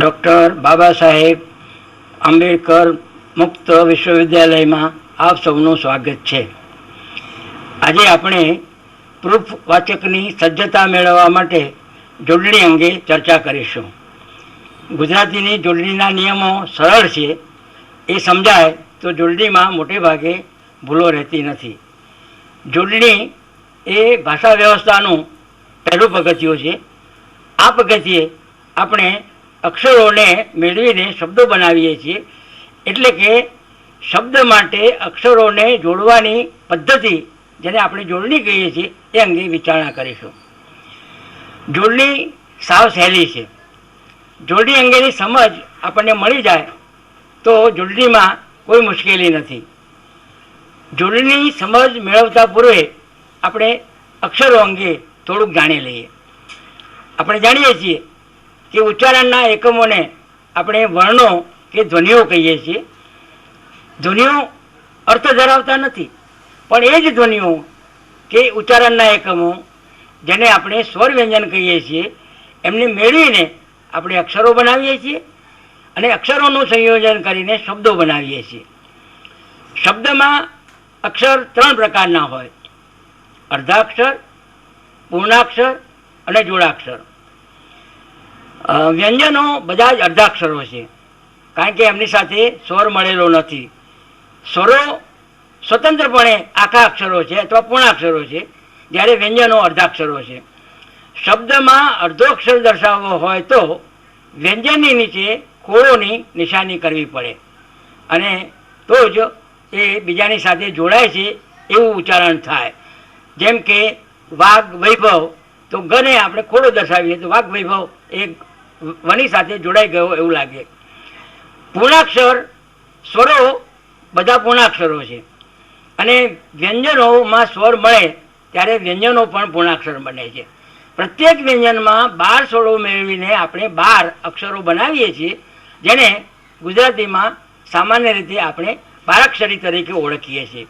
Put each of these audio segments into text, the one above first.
Doctor Baba Saheb Ambedkar મુક્ત વિશ્વવિદ્યાલયમાં આપ સૌનું સ્વાગત છે. આજે આપણે પ્રૂફ વાચકની સજ્જતા મેળવવા માટે જોડણી અંગે ચર્ચા કરીશું. ગુજરાતીની જોડણીના નિયમો સરળ છે. એ સમજાય તો જોડણીમાં મોટે ભાગે ભૂલો રહેતી નથી. જોડણી એ ભાષા વ્યવસ્થાનું પહેલું પગથિયું છે. આ પગથિયે આપણે અક્ષરોને મેળવીને શબ્દો બનાવીએ છીએ. એટલે કે શબ્દ માટે અક્ષરોને જોડવાની પદ્ધતિ જેને આપણે જોડણી કહીએ છીએ, એ અંગે વિચારણા કરીશું. જોડણી સાવ સહેલી છે. જોડણી અંગેની સમજ આપણને મળી જાય તો જોડણીમાં કોઈ મુશ્કેલી નથી. જોડણીની સમજ મેળવતા પૂર્વે આપણે અક્ષરો અંગે થોડુંક જાણી લઈએ. આપણે જાણીએ છીએ કે ઉચ્ચારણના એકમોને આપણે વર્ણો કે ધ્વનિઓ કહીએ છીએ. ધ્વનિઓ અર્થ ધરાવતા નથી, પણ એ જ ધ્વનિઓ કે ઉચ્ચારણના એકમો જેને આપણે સ્વર વ્યંજન કહીએ છીએ, એમને મેળવીને આપણે અક્ષરો બનાવીએ છીએ અને અક્ષરોનું સંયોજન કરીને શબ્દો બનાવીએ છીએ. શબ્દમાં અક્ષર ત્રણ પ્રકારના હોય, અર્ધાક્ષર, પૂર્ણાક્ષર અને જોડાક્ષર. વ્યંજનો બધા જ અર્ધાક્ષરો છે. કારણ કે એમની સાથે સ્વર મળેલો નથી. સ્વરો સ્વતંત્રપણે આખા અક્ષરો છે અથવા પૂર્ણાક્ષરો છે. જ્યારે વ્યંજનો અર્ધાક્ષરો છે. શબ્દમાં અર્ધો અક્ષર દર્શાવવો હોય તો વ્યંજનની નીચે ખોળોની નિશાની કરવી પડે. અને તો જ એ બીજાની સાથે જોડાય છે એવું ઉચ્ચારણ થાય. જેમ કે વાઘ વૈભવ, તો ગને આપણે ખોડો દર્શાવીએ તો વાઘ વૈભવ એ વની સાથે જોડાઈ ગયો એવું લાગે. પૂર્ણાક્ષર સ્વરો બધા પૂર્ણાક્ષરો છે. અને વ્યંજનોમાં સ્વર મળે ત્યારે વ્યંજનો પણ પૂર્ણાક્ષર બને છે. પ્રત્યેક વ્યંજનમાં બાર સ્વરો મેળવીને આપણે બાર અક્ષરો બનાવીએ છીએ, જેને ગુજરાતીમાં સામાન્ય રીતે આપણે બારાક્ષરી તરીકે ઓળખીએ છીએ.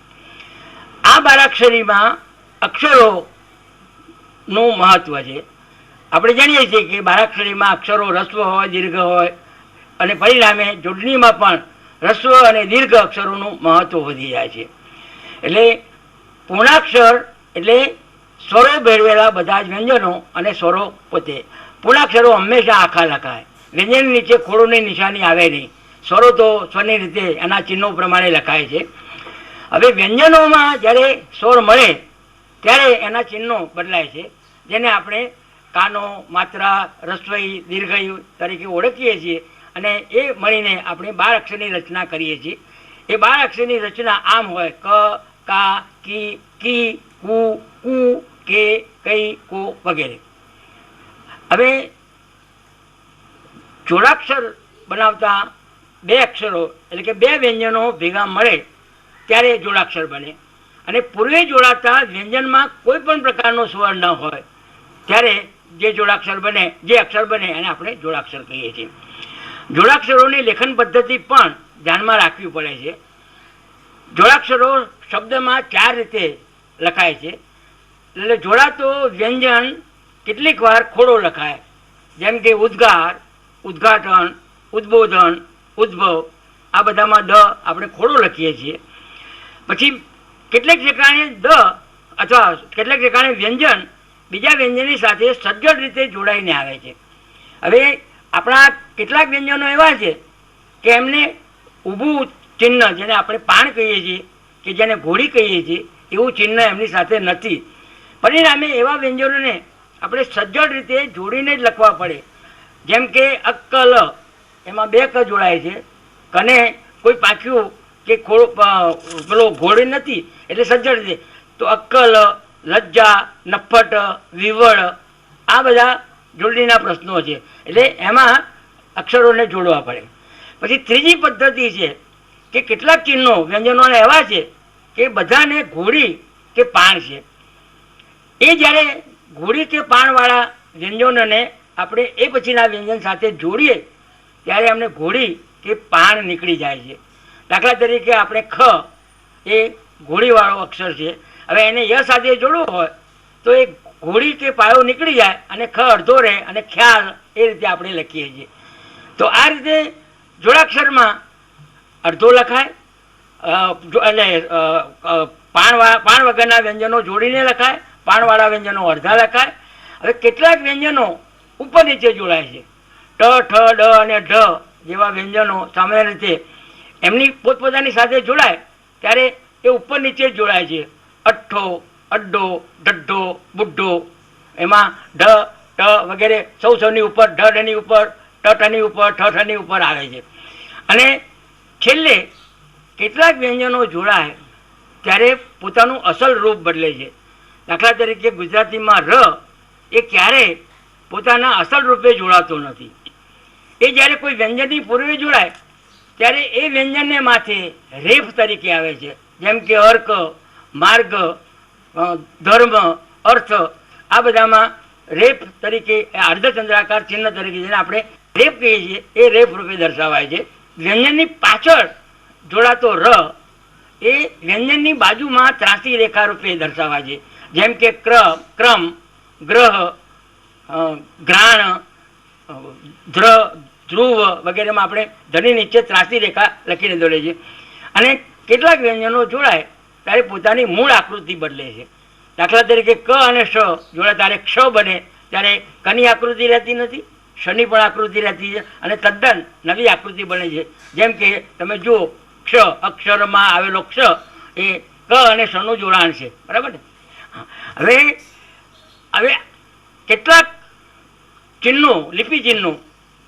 આ બારાક્ષરીમાં અક્ષરોનું મહત્વ છે. આપણે જાણીએ છીએ કે બારાક્ષરીમાં અક્ષરો રસ્વ હોય, દીર્ઘ હોય અને પરિણામે જોડણીમાં પણ રસ્વ અને દીર્ઘ અક્ષરોનું મહત્વ વધી જાય છે. એટલે પૂર્ણાક્ષર એટલે સ્વરો ભેળવેલા બધા જ વ્યંજનો અને સ્વરો પોતે. પૂર્ણાક્ષરો હંમેશા આખા લખાય. વ્યંજન નીચે ખોડોની નિશાની આવે નહીં. સ્વરો તો સ્વરની રીતે એના ચિહ્નો પ્રમાણે લખાય છે. હવે વ્યંજનોમાં જ્યારે સ્વર મળે, ત્યારે એના ચિહ્નો બદલાય છે. જેને આપણે કાનો, માત્રા, રસોઈ, દીર્ઘયુ તરીકે ઓળખીએ છીએ અને એ મળીને આપણે બાર અક્ષરની રચના કરીએ છીએ. એ બાર અક્ષરની રચના આમ હોય, ક, કા, કી કી, કુ કુ, કે, કઈ, કો વગેરે. હવે જોડાક્ષર બનાવતા બે અક્ષરો એટલે કે બે વ્યંજનો ભેગા મળે ત્યારે જોડાક્ષર બને. અને પૂર્વે જોડાતા વ્યંજનમાં કોઈ પણ પ્રકારનો સ્વર ન હોય, ત્યારે જે જોડાક્ષર બને, જે અક્ષર બને, એને આપણે જોડાક્ષર કહીએ છીએ. જોડાક્ષરોની લેખન પદ્ધતિ પણ ધ્યાનમાં રાખવી પડે છે. જોડાક્ષરો શબ્દમાં ચાર રીતે લખાય છે. એટલે જોડાતો વ્યંજન કેટલીક વાર ખોડો લખાય. જેમ કે ઉદ્ગાર, ઉદ્ઘાટન, ઉદ્બોધન, ઉદ્ભવ, આ બધામાં દ આપણે ખોડો લખીએ છીએ. પછી કેટલેક ઠેકાણે દ અથવા કેટલેક ઠેકાણે વ્યંજન બીજા વ્યંજનની સાથે સજ્જડ રીતે જોડાઈને આવે છે. હવે આપણા કેટલાક વ્યંજનો એવા છે કે એમને ઊભું ચિહ્ન, જેને આપણે પાણ કહીએ છીએ, કે જેને ઘોડી કહીએ છીએ, એવું ચિહ્ન એમની સાથે નથી. પરિણામે એવા વ્યંજનોને આપણે સજ્જડ રીતે જોડીને જ લખવા પડે. જેમ કે અક્કલ, એમાં બે ક જોડાય છે. કને કોઈ પાછું કે ખોડો પેલો ઘોડે નથી, એટલે સજ્જડ રીતે. તો અક્કલ લજ્જા, નફ્ફટ, વિવળ, આ બધા જોડણીના પ્રશ્નો છે. એટલે એમાં અક્ષરોને જોડવા પડે. પછી ત્રીજી પદ્ધતિ છે કે કેટલાક ચિહ્નો વ્યંજનોના એવા છે કે બધાને ઘોડી કે પાણ છે. એ જ્યારે ઘોડી કે પાણવાળા વ્યંજનોને આપણે એ પછીના વ્યંજન સાથે જોડીએ, ત્યારે અમને ઘોડી કે પાણ નીકળી જાય છે. દાખલા તરીકે આપણે ખ એ ઘોડીવાળો અક્ષર છે. હવે એને ય સાથે જોડવું હોય, તો એ ઘોડી કે પાયો નીકળી જાય અને ખ અડધો રહે અને ખ્યાલ એ રીતે આપણે લખીએ છીએ. તો આ રીતે જોડાક્ષરમાં અડધો લખાય અને પાણવા, પાણ વગરના વ્યંજનો જોડીને લખાય, પાણવાળા વ્યંજનો અડધા લખાય. હવે કેટલાક વ્યંજનો ઉપર નીચે જોડાય છે. ટ, ઠ, ડ અને ઢ જેવા વ્યંજનો સામાન્ય રીતે એમની પોતપોતાની સાથે જોડાય, ત્યારે એ ઉપર નીચે જોડાય છે. અઠ્ઠો, અડ્ડો ઢઢ્ઢો બુઢો. એમાં ઢ, ટ વગેરે સૌ સૌની ઉપર, ઢ ઢની ઉપર, ટ ઠની ઉપર, ઠ ઠની ઉપર આવે છે. અને છેલ્લે કેટલાક વ્યંજનો જોડાય ત્યારે પોતાનું અસલ રૂપ બદલે છે. દાખલા તરીકે ગુજરાતીમાં ર એ ક્યારે પોતાના અસલ રૂપે જોડાતો નથી. એ જ્યારે કોઈ વ્યંજનની પૂર્વે જોડાય, ત્યારે એ વ્યંજનને માથે રેફ તરીકે આવે છે. જેમ કે અર્ક માર્ગ ધર્મ, અર્થ, આ બધામાં રેપ તરીકે અર્ધચંદ્રાકાર ચિહ્ન તરીકે જેને આપણે રેપ કહીએ છીએ, એ રેપ રૂપે દર્શાવાય છે. વ્યંજનની પાછળ જોડાતો ર, એ વ્યંજનની બાજુમાં ત્રાસી રેખા રૂપે દર્શાવાય છે. જેમ કે ક્રમ ક્રમ, ગ્રહ ઘ્રાણ ધ્ર, ધ્રુવ વગેરેમાં આપણે ધની નીચે ત્રાસી રેખા લખીને દોરે છે અને કેટલાક વ્યંજનો જોડાય. ત્યારે પોતાની મૂળ આકૃતિ બદલે છે. દાખલા તરીકે ક અને શ જોડે ત્યારે ક્ષ બને, ત્યારે કની આકૃતિ રહેતી નથી, શની પણ આકૃતિ રહેતી છે અને તદ્દન નવી આકૃતિ બને છે. જેમ કે તમે જુઓ, ક્ષ, અક્ષરમાં આવેલો ક્ષ એ ક અને શનું જોડાણ છે. બરાબર ને? હવે હવે કેટલાક ચિહ્નો, લિપિ ચિહ્નો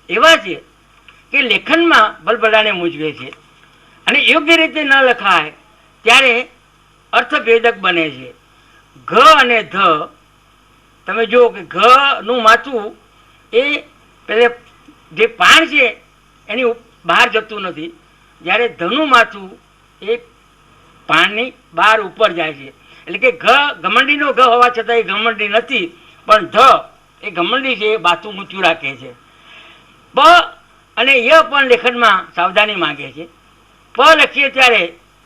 એવા છે કે લેખનમાં ભલભલાને મૂંઝવે છે. અને યોગ્ય રીતે ન લખાય, ત્યારે અર્થભેદક બને છે. ઘ અને ધ, તમે જુઓ કે ઘ નું માથું એ પેલે જે પાણ છે એની બહાર જતું નથી. જ્યારે ધનું માથું એ પાણની બહાર ઉપર જાય છે. એટલે કે ઘ ઘમંડીનો ઘ હોવા છતાં એ ઘમંડી નથી, પણ ધ એ ઘમંડી છે એ બાથું ઊંચું રાખે છે. પ અને ય પણ લેખનમાં સાવધાની માંગે છે. પ લખીએ ત્યારે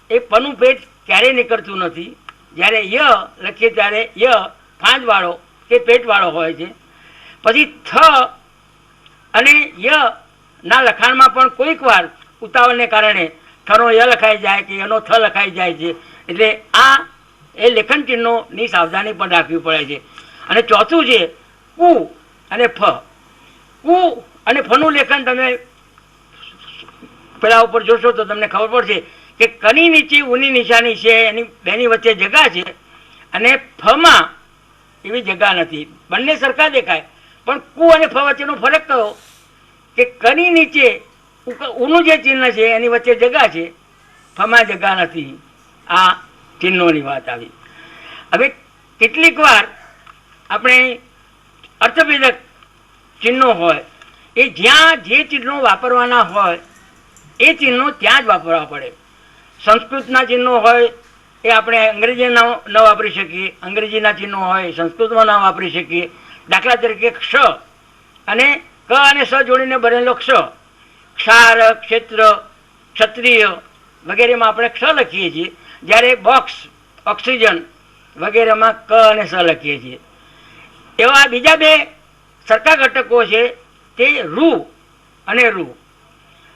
એ પનું પેટ ક્યારેય નીકળતું નથી. જ્યારે ય લખીએ ત્યારે ય ફાંદવાળો કે પેટવાળો હોય છે. પછી થ અને ય ના લખાણમાં પણ કોઈક વાર ઉતાવળને કારણે થનો ય લખાઈ જાય કે યનો થ લખાઈ જાય છે. એટલે આ એ લેખન ચિહ્નોની સાવધાની પણ રાખવી પડે છે. અને ચોથું છે કુ અને ફ. કુ અને ફનું લેખન તમે પેલા ઉપર જોશો તો તમને ખબર પડશે. કે કની નીચે, ઊની નિશાની છે, એની બેની વચ્ચે જગા છે, અને ફમાં એવી જગા નથી. બંને સરખા દેખાય. પણ કુ અને ફ વચ્ચેનો ફરક કયો? કે કની નીચે ઊનું જે ચિહ્ન છે, એની વચ્ચે જગા છે, ફમાં જગા નથી. આ ચિહ્નોની વાત આવી. હવે કેટલીક વાર આપણે અર્થભેદક ચિહ્નો હોય, એ જ્યાં જે ચિહ્નો વાપરવાના હોય, એ ચિહ્નો ત્યાં જ વાપરવા પડે. સંસ્કૃતના ચિહ્નો હોય એ આપણે અંગ્રેજી ન વાપરી શકીએ. અંગ્રેજીના ચિહ્નો હોય સંસ્કૃતમાં ના વાપરી શકીએ. દાખલા તરીકે ક્ષ અને ક અને સ જોડીને બનેલો ક્ષ. ક્ષાર, ક્ષેત્ર, ક્ષત્રિય વગેરેમાં આપણે ક્ષ લખીએ છીએ. જ્યારે બોક્સ, ઓક્સિજન વગેરેમાં ક અને સ લખીએ છીએ. એવા બીજા બે સરખા ઘટકો છે તે રૂ અને રૂ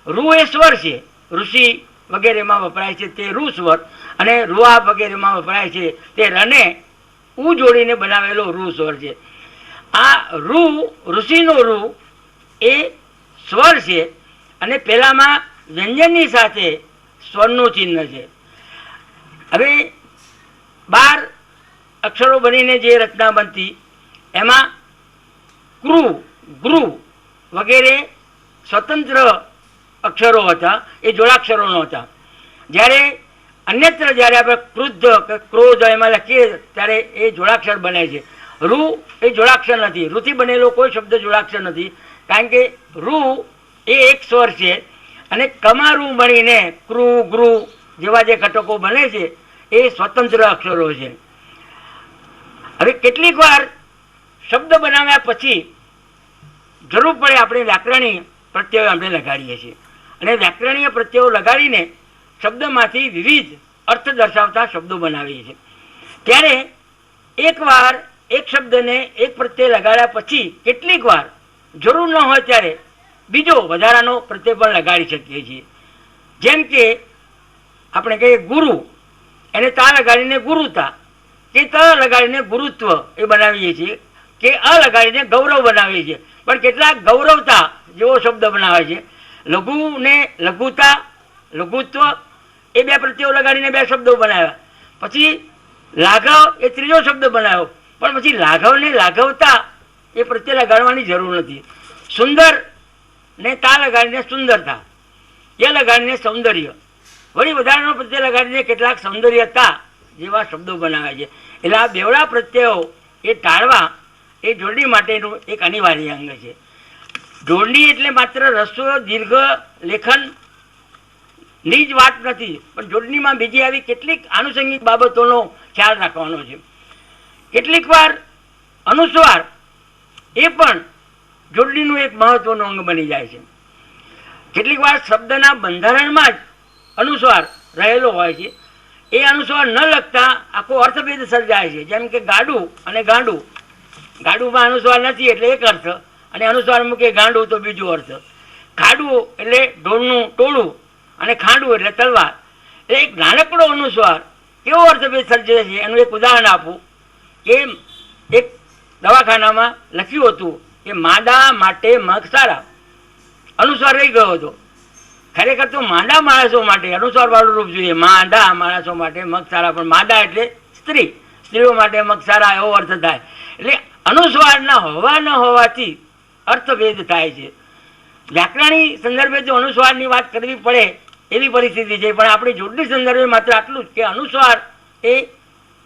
રૂ એ સ્વર છે. ઋષિ વગેરેમાં વપરાય છે તે રૂ અને રૂઆ વગેરેમાં વપરાય છે તે રને ઉ જોડીને બનાવેલો રૂ સ્વર છે. આ રૂ, ઋષિનો રૂ એ સ્વર છે અને પહેલામાં વ્યંજનની સાથે સ્વરનું ચિહ્ન છે. હવે બાર અક્ષરો બનીને જે રચના બનતી, એમાં ક્રુ ગૃ વગેરે સ્વતંત્ર અક્ષરો હતા, એ જોડાક્ષરો નહોતા જ્યારે અન્યત્ર જ્યારે આપણે ક્રુદ્ધ કે ક્રોધ એમાં લખીએ, ત્યારે એ જોડાક્ષર બને છે. રૂ એ જોડાક્ષર નથી. રૂથી બનેલો કોઈ શબ્દ જોડાક્ષર નથી. કારણ કે રૂ એ એક સ્વર છે અને કમારું મળીને ક્રુ ગ્રુ જેવા જે ઘટકો બને છે, એ સ્વતંત્ર અક્ષરો છે. હવે કેટલીક વાર શબ્દ બનાવ્યા પછી જરૂર પડે આપણે વ્યાકરણી પ્રત્યય આપણે લગાડીએ છીએ. અને વ્યાકરણીય પ્રત્યયો લગાડીને શબ્દમાંથી વિવિધ અર્થ દર્શાવતા શબ્દો બનાવીએ છીએ. ત્યારે એકવાર એક શબ્દને એક પ્રત્યય લગાડ્યા પછી કેટલીક વાર જરૂર ન હોય ત્યારે બીજો વધારાનો પ્રત્યય પણ લગાડી શકીએ છીએ. જેમ કે આપણે કહીએ ગુરુ, એને તા લગાડીને ગુરુતા. કે ત લગાડીને ગુરુત્વ એ બનાવીએ છીએ કે અ લગાડીને ગૌરવ બનાવીએ છીએ. પણ કેટલાક ગૌરવતા જેવો શબ્દ બનાવે છે. લઘુ ને લઘુતા, લઘુત્વ, એ બે પ્રત્યયો લગાડીને બે શબ્દો બનાવ્યા. પછી લાઘવ એ ત્રીજો શબ્દ બનાવ્યો. પણ પછી લાઘવને લાઘવતા એ પ્રત્યે લગાડવાની જરૂર નથી. સુંદર ને તા લગાડીને સુંદરતા. એ લગાડીને સૌંદર્ય. વળી વધારાનો પ્રત્યય લગાડીને કેટલાક સૌંદર્યતા જેવા શબ્દો બનાવે છે. એટલે આ બેવડા પ્રત્યયો એ ટાળવા એ જોડણી માટેનું એક અનિવાર્ય અંગ છે. જોડણી એટલે માત્ર રસ્તો દીર્ઘ લેખનની જ વાત નથી. પણ જોડણીમાં બીજી આવી કેટલીક આનુષંગિક બાબતોનો ખ્યાલ રાખવાનો છે. કેટલીક વાર અનુસ્વાર એ પણ જોડણીનું એક મહત્વનું અંગ બની જાય છે. કેટલીક વાર શબ્દના બંધારણમાં જ અનુસ્વાર રહેલો હોય છે. એ અનુસ્વાર ન લખતા આખો અર્થભેદ સર્જાય છે. જેમ કે ગાડું અને ગાંડું. ગાડુંમાં અનુસ્વાર નથી એટલે એક અર્થ. અને અનુસ્વાર મૂકે ગાંડું તો બીજો અર્થ. ખાડું એટલે ઢોળનું ટોળું અને ખાંડવું એટલે તલવાર. એટલે એક નાનકડો અનુસ્વાર કેવો અર્થભેદ સર્જે છે? એનું એક ઉદાહરણ આપું. કે એક દવાખાનામાં લખ્યું હતું કે માદા માટે મગ સારા અનુસ્વાર રહી ગયો હતો. ખરેખર તો માંડા માણસો માટે અનુસ્વારવાળું રૂપ જોઈએ. માંડા માણસો માટે મગ સારા પણ માદા એટલે સ્ત્રી. સ્ત્રીઓ માટે મગ સારા એવો અર્થ થાય. એટલે અનુસ્વારના હોવા ન હોવાથી અર્થભેદ થાય છે. વ્યાકરણી સંદર્ભે જો અનુસ્વારની વાત કરવી પડે, એવી પરિસ્થિતિ છે. પણ આપણી જોડણી સંદર્ભે માત્ર આટલું જ કે અનુસ્વાર એ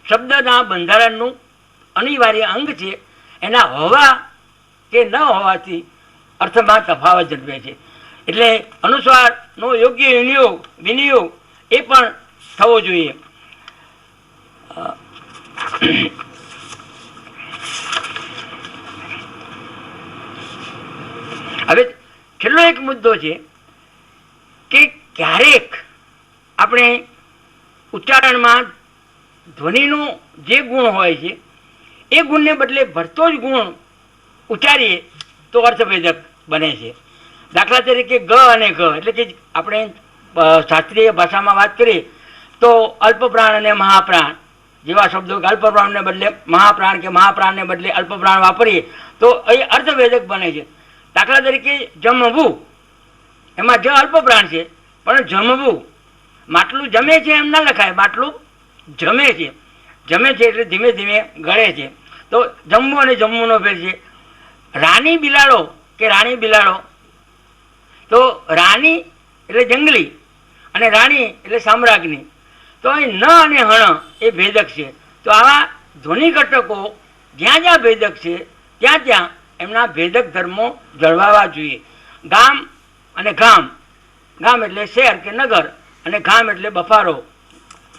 શબ્દના બંધારણનું અનિવાર્ય અંગ છે. એના હોવા કે ન હોવાથી અર્થમાં તફાવત જન્મે છે. એટલે અનુસ્વારનો યોગ્ય વિનિયોગ વિનિયોગ એ પણ થવો જોઈએ. હવે છેલ્લો એક મુદ્દો છે કે ક્યારેક આપણે ઉચ્ચારણમાં ધ્વનિનો જે ગુણ હોય છે, એ ગુણને બદલે ભરતો જ ગુણ ઉચ્ચારીએ તો અર્થભેદક બને છે. દાખલા તરીકે ગ અને ઘ એટલે કે આપણે શાસ્ત્રીય ભાષામાં વાત કરીએ તો અલ્પપ્રાણ અને મહાપ્રાણ જેવા શબ્દો કે અલ્પપ્રાણને બદલે મહાપ્રાણ કે મહાપ્રાણને બદલે અલ્પપ્રાણ વાપરીએ તો એ અર્થભેદક બને છે. દાખલા તરીકે જમવું. એમાં જ અલ્પ પ્રાણ છે, પણ જમવું. માટલું જમે છે એમ ના લખાય, માટલું જમે છે. જમે છે એટલે ધીમે ધીમે ગળે છે. તો જમવું અને જમવુંનો ફેર છે. રાણી બિલાડો કે રાણી બિલાડો? તો રાણી એટલે જંગલી અને રાણી એટલે સામ્રાજ્ઞી. તો અહીં ન અને હણ એ ભેદક છે. તો આવા ધ્વનિ ઘટકો જ્યાં જ્યાં ભેદક છે, ત્યાં ત્યાં એમના ભેદક ધર્મો જળવાવા જોઈએ. ગામ અને ગામ. ગામ એટલે શહેર કે નગર અને ગામ એટલે બફારો.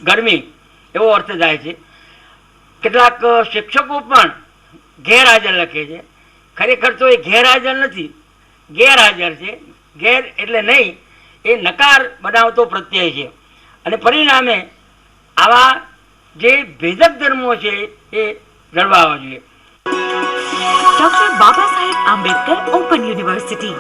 ગરમી. એવો અર્થ થાય છે. કેટલાક શિક્ષકો પણ ગેરહાજર લખે છે. ખરેખર તો એ ગેરહાજર નથી. ગેરહાજર છે. ગેર એટલે નહીં. એ નકાર બનાવતો પ્રત્યય છે. અને પરિણામે આવા જે ભેદક ધર્મો છે એ જળવાવા જોઈએ. Doctor Baba Saheb Ambedkar open university